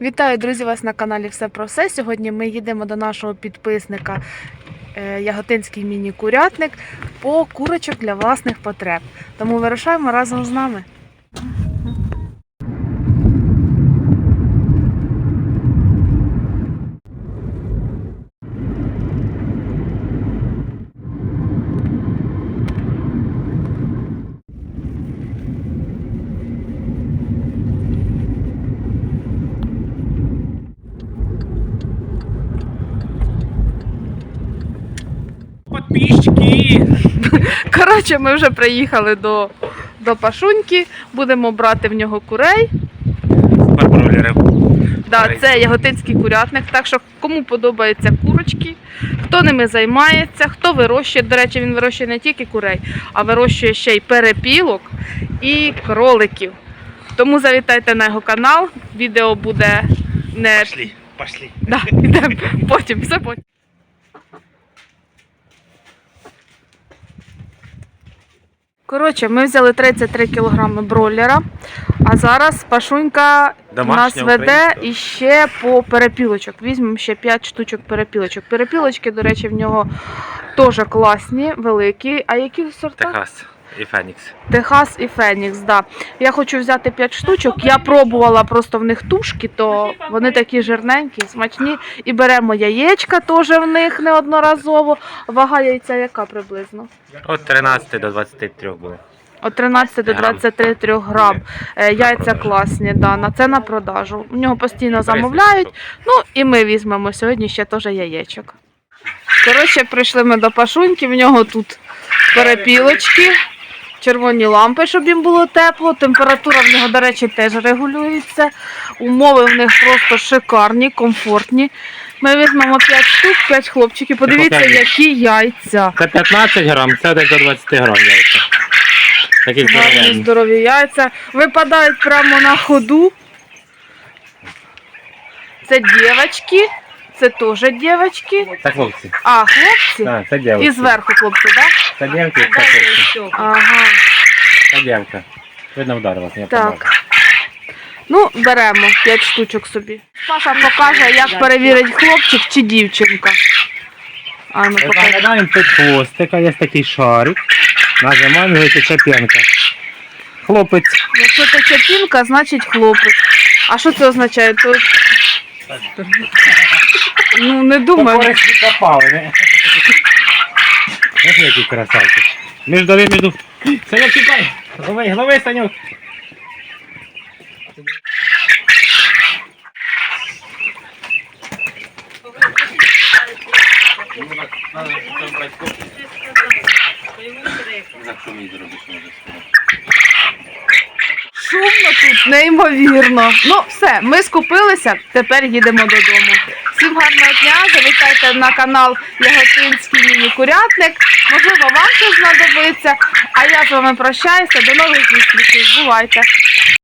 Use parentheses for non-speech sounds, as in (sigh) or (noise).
Вітаю, друзі, вас на каналі Все про все. Сьогодні ми їдемо до нашого підписника е, Яготинський міні-курятник по курочок для власних потреб. Тому вирушаємо разом з нами. Подписчики! Коротше, ми вже приїхали до, до Пашуньки, будемо брати в нього курей. Да, це яготинський курятник. Так що кому подобаються курочки, хто ними займається, хто вирощує. До речі, він вирощує не тільки курей, а вирощує ще й перепілок і кроликів. Тому завітайте на його канал. Відео буде не Пошли, пошли. да, (laughs) йдемо потім, все потім. Коротше, ми взяли 33 кілограми бройлера, а зараз Пашунька Домашня, нас веде українська. і ще по перепілочок. Візьмемо ще 5 штучок перепілочок. Перепілочки, до речі, в нього теж класні, великі. А які сорти? Техас і Фенікс. Техас і Фенікс, да. Я хочу взяти 5 штучок. Я пробувала просто в них тушки, то вони такі жирненькі, смачні. І беремо яєчка теж в них неодноразово. Вага яйця яка приблизно? От 13 до 23 було. От 13 до Грам. 23 грам. Е, Яйця класні, да, на це на продажу. У нього постійно замовляють. Ну і ми візьмемо сьогодні ще теж яєчок. Коротше, прийшли ми до Пашуньки, в нього тут перепілочки, червоні лампи, щоб їм було тепло. Температура в нього, до речі, теж регулюється. Умови в них просто шикарні, комфортні. Ми візьмемо 5 штук, 5 хлопчиків. Подивіться, покажи. які яйця. Це 15 грам, це десь до 20 грам яйця. Такі Гарні здоровенні. здорові яйця. Випадають прямо на ходу. Це дівчатки. Це теж дівчатки. Це хлопці. А, хлопці? Так, це І зверху хлопці, так? Це дівки, це хлопці. Ага. Це дівка. Видно вдарилась, не Так. поможе. Ну, беремо 5 штучок собі. Паша покаже, як перевірить хлопчик чи дівчинка. А, ну покажи. Заглядаємо під хвостика, є такий шарик. Нажимаємо, і тече п'янка. Хлопець. Якщо тече пінка, значить хлопець. А що це означає? То... Ну, не думаю. Попали, не? Ось які красавці. Між доли, між... Санюк, тікай! Голови, голови, Санюк! Шумно тут, неймовірно. Ну, все, ми скупилися, тепер їдемо додому. Всім гарного дня, завітайте на канал Яготинський міні-курятник. Можливо, вам це знадобиться. А я з вами прощаюся. До нових зустрічей. Бувайте!